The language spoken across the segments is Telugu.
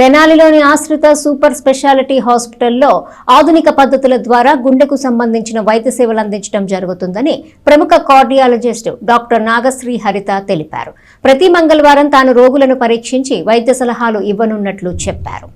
తెనాలిలోని ఆశ్రిత సూపర్ స్పెషాలిటీ హాస్పిటల్లో ఆధునిక పద్ధతుల ద్వారా గుండెకు సంబంధించిన వైద్య సేవలు అందించడం జరుగుతుందని ప్రముఖ కార్డియాలజిస్ట్ డాక్టర్ నాగశ్రీ హరిత తెలిపారు. ప్రతి మంగళవారం తాను రోగులను పరీక్షించి వైద్య సలహాలు ఇవ్వనున్నట్లు చెప్పారు.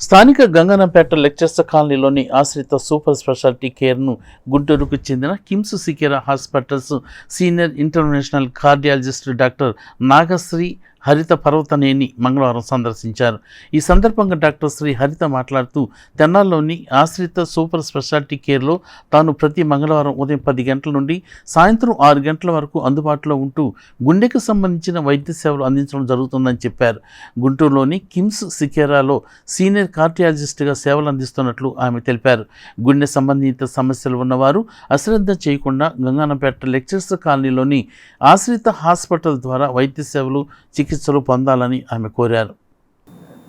స్థానిక గంగనంపేట లెక్చర్స్ కాలనీలోని ఆశ్రిత సూపర్ స్పెషాలిటీ కేర్ను గుంటూరుకు చెందిన KIMS Shikhara hospitals senior international cardiologist doctor Nagasri Haritha Parvathaneni మంగళవారం సందర్శించారు. ఈ సందర్భంగా డాక్టర్ శ్రీ హరిత మాట్లాడుతూ తెన్నాల్లోని ఆశ్రిత సూపర్ స్పెషాలిటీ కేర్లో తాను ప్రతి మంగళవారం ఉదయం పది గంటల నుండి సాయంత్రం ఆరు గంటల వరకు అందుబాటులో ఉంటూ గుండెకు సంబంధించిన వైద్య సేవలు అందించడం జరుగుతుందని చెప్పారు. గుంటూరులోని కిమ్స్ సికేరాలో సీనియర్ కార్డియాలజిస్ట్గా సేవలు అందిస్తున్నట్లు ఆమె తెలిపారు. గుండె సంబంధిత సమస్యలు ఉన్నవారు అశ్రద్ధ చేయకుండా గంగానపేట లెక్చర్స్ కాలనీలోని ఆశ్రిత హాస్పిటల్ ద్వారా వైద్య సేవలు చికిత్సలు పొందాలని ఆమె కోరారు.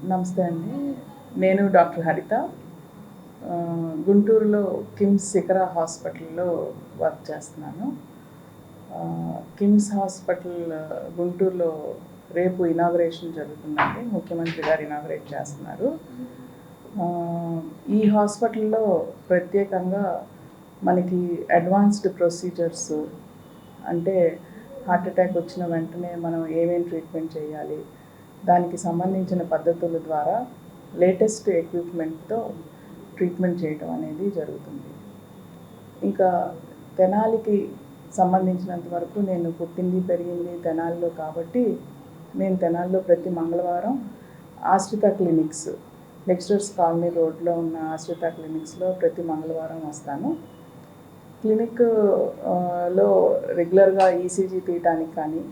నమస్తే అండి. నేను డాక్టర్ హరిత. గుంటూరులో కిమ్స్ శిఖర హాస్పిటల్లో వర్క్ చేస్తున్నాను. కిమ్స్ హాస్పిటల్ గుంటూరులో రేపు ఇనాగరేషన్ జరుగుతుందండి. ముఖ్యమంత్రి గారు ఇనాగరేట్ చేస్తున్నారు. ఈ హాస్పిటల్లో ప్రత్యేకంగా మనకి అడ్వాన్స్డ్ ప్రొసీజర్స్ అంటే హార్ట్ అటాక్ వచ్చిన వెంటనే మనం ఏమేం ట్రీట్మెంట్ చేయాలి దానికి సంబంధించిన పద్ధతుల ద్వారా లేటెస్ట్ ఎక్విప్మెంట్తో ట్రీట్మెంట్ చేయటం అనేది జరుగుతుంది. ఇంకా తెనాలికి సంబంధించినంత వరకు నేను పుట్టింది పెరిగింది తెనాలిలో కాబట్టి నేను తెనాలిలో ప్రతి మంగళవారం ఆశ్రిత క్లినిక్స్ లెక్చరర్స్ కాలనీ రోడ్లో ఉన్న ఆశ్రిత క్లినిక్స్లో ప్రతి మంగళవారం వస్తాను. క్లినిక్లో రెగ్యులర్గా ఈసీజీ తీయటానికి కానీ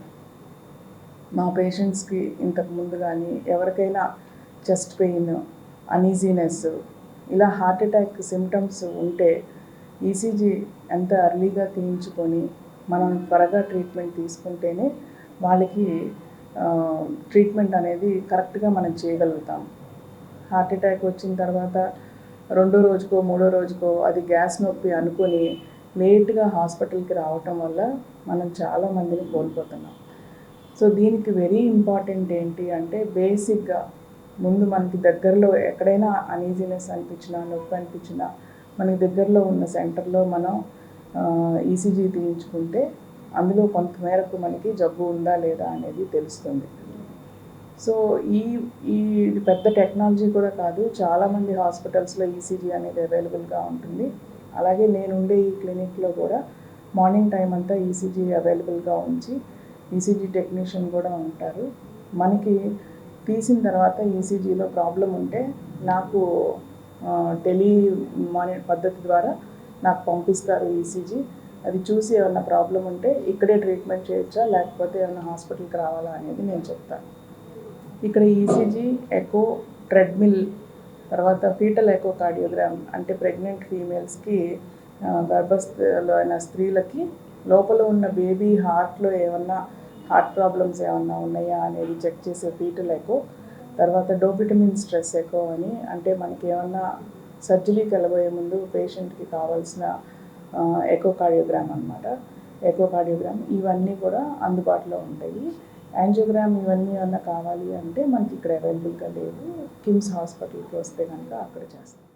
మా పేషెంట్స్కి ఇంతకు ముందు కానీ ఎవరికైనా చెస్ట్ పెయిన్ అనీజీనెస్ ఇలా హార్ట్ అటాక్ సిమ్టమ్స్ ఉంటే ఈసీజీ ఎంత అర్లీగా తీయించుకొని మనం త్వరగా ట్రీట్మెంట్ తీసుకుంటేనే వాళ్ళకి ట్రీట్మెంట్ అనేది కరెక్ట్గా మనం చేయగలుగుతాం. హార్ట్ అటాక్ వచ్చిన తర్వాత రెండో రోజుకో మూడో రోజుకో అది గ్యాస్ నొప్పి అనుకొని లేట్గా హాస్పిటల్కి రావటం వల్ల మనం చాలా మందిని కోల్పోతున్నాం. సో దీనికి వెరీ ఇంపార్టెంట్ ఏంటి అంటే బేసిక్గా ముందు మనకి దగ్గరలో ఎక్కడైనా అనీజినెస్ అనిపించినా నొప్పి అనిపించినా మనకి దగ్గరలో ఉన్న సెంటర్లో మనం ఈసీజీ తీయించుకుంటే అందులో కొంతమేరకు మనకి జబ్బు ఉందా లేదా అనేది తెలుస్తుంది. సో ఈ ఈ పెద్ద టెక్నాలజీ కూడా కాదు. చాలామంది హాస్పిటల్స్లో ఈసీజీ అనేది అవైలబుల్గా ఉంటుంది. అలాగే నేను ఉండే ఈ క్లినిక్లో కూడా మార్నింగ్ టైం అంతా ఈసీజీ అవైలబుల్గా ఉంచి ఈసీజీ టెక్నీషియన్ కూడా ఉంటారు. మనకి తీసిన తర్వాత ఈసీజీలో ప్రాబ్లం ఉంటే నాకు టెలి మాని పద్ధతి ద్వారా నాకు పంపిస్తారు ఈసీజీ అది చూసి ఏమైనా ప్రాబ్లం ఉంటే ఇక్కడే ట్రీట్మెంట్ చేయొచ్చా? లేకపోతే ఏమైనా హాస్పిటల్కి రావాలా అనేది నేను చెప్తాను. ఇక్కడ ఈసీజీ ఎకో ట్రెడ్మిల్ తర్వాత ఫీటల్ ఎకో కార్డియోగ్రామ్ అంటే ప్రెగ్నెంట్ ఫీమేల్స్కి గర్భస్థలో అయిన స్త్రీలకి లోపల ఉన్న బేబీ హార్ట్లో ఏమన్నా హార్ట్ ప్రాబ్లమ్స్ ఏమన్నా ఉన్నాయా అనేది చెక్ చేసే ఫీటల్ ఎకో తర్వాత డోపిటమిన్ స్ట్రెస్ ఎకో అని అంటే మనకి ఏమన్నా సర్జరీ కలబోయే ముందు పేషెంట్కి కావాల్సిన ఎకో కార్డియోగ్రామ్ అనమాట ఎకో కార్డియోగ్రామ్ ఇవన్నీ కూడా అందుబాటులో ఉంటాయి. యాంజియోగ్రామ్ ఇవన్నీ ఏమన్నా కావాలి అంటే మనకి ఇక్కడ అవైలబుల్గా లేదు కిమ్స్ హాస్పిటల్కి వస్తే కనుక అక్కడ చేస్తాం.